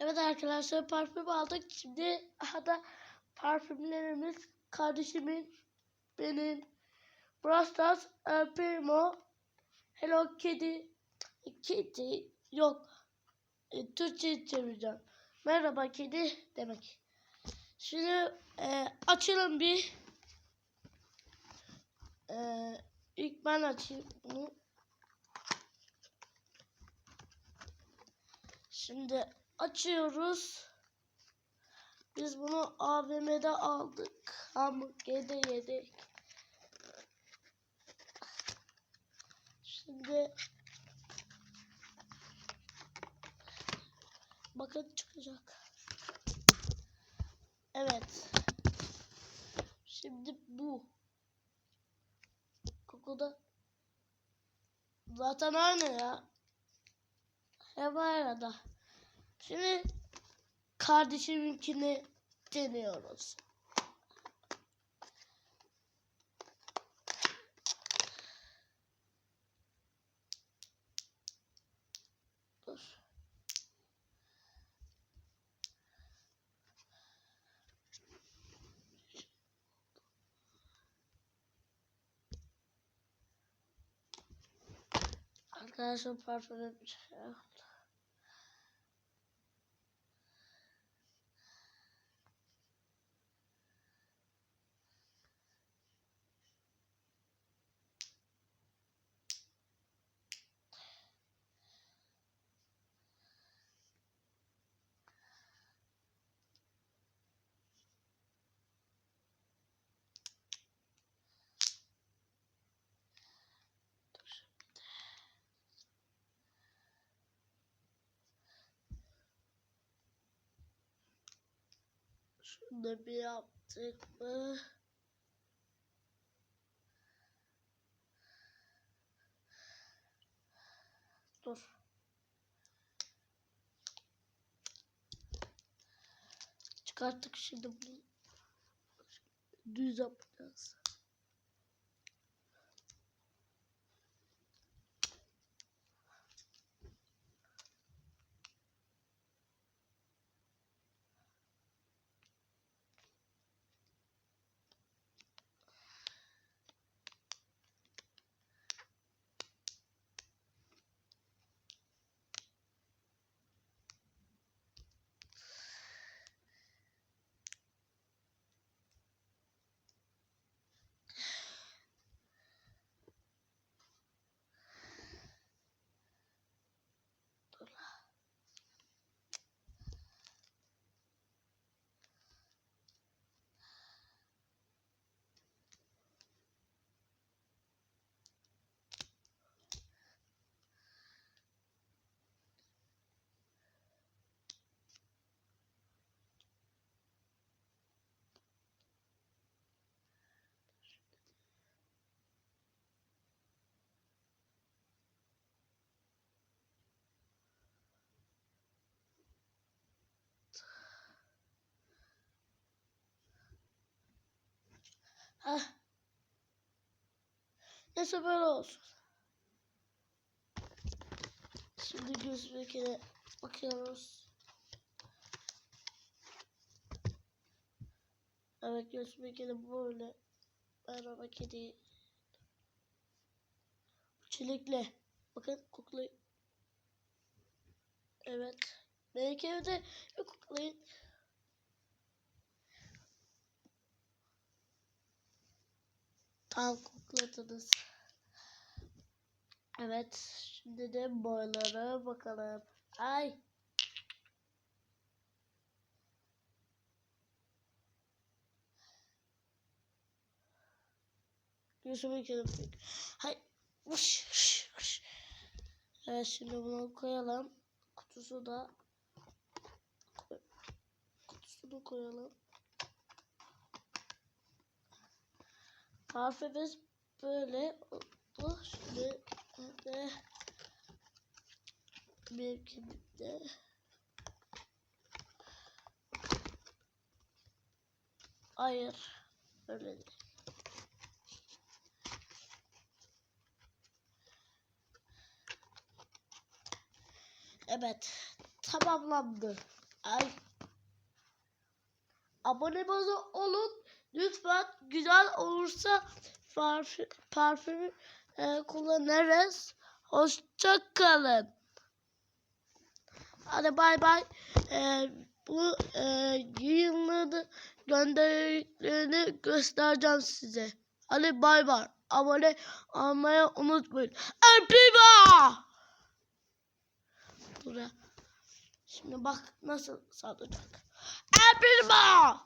Evet arkadaşlar parfüm aldık. Şimdi hatta parfümlerimiz kardeşimin, benim, Brastas, El Primo, Hello Kitty, Kitty yok. E, Türkçe çevireceğim. Merhaba kedi demek. Şimdi e, açalım bir. E, ilk ben açayım bunu. Şimdi açıyoruz. Biz bunu AVM'de aldık. Hamburger'de yedik. Şimdi bakın çıkacak. Evet. Şimdi bu. Kokuda zaten aynı ya. Hep arada. Şimdi kardeşiminkini deniyoruz. Dur. Arkadaşlar parfümüm Şunu bir yaptık mı? Dur. Çıkarttık şimdi bunu. Düz yapacağız. Heh. Neyse böyle olsun. Şimdi gözümdekine bakıyoruz. Evet gözümdekine böyle. Merhaba kedi. Çilekli. Bakın koklayın. Evet. Belki evde bir Tam kokladınız. Evet. Şimdi de boylara bakalım. Ay. Gözüme kelebek. Hay. Vış, vış, vış. Evet şimdi bunu koyalım. Kutusu da kutusunu koyalım. Harfimiz böyle oldu. Şimdi de mevkimde hayır öyle değil. Evet tamamlandı. Ay. Abone olun. Lütfen güzel olursa parfüm, parfümü e, kullanırız. Hoşça kalın. Hadi bay bay. E, bu e, yayınları gönderdiklerini göstereceğim size. Hadi bay bay. Abone olmayı unutmayın. Erpiba! Buraya. Şimdi bak nasıl sallayacak. abnormal.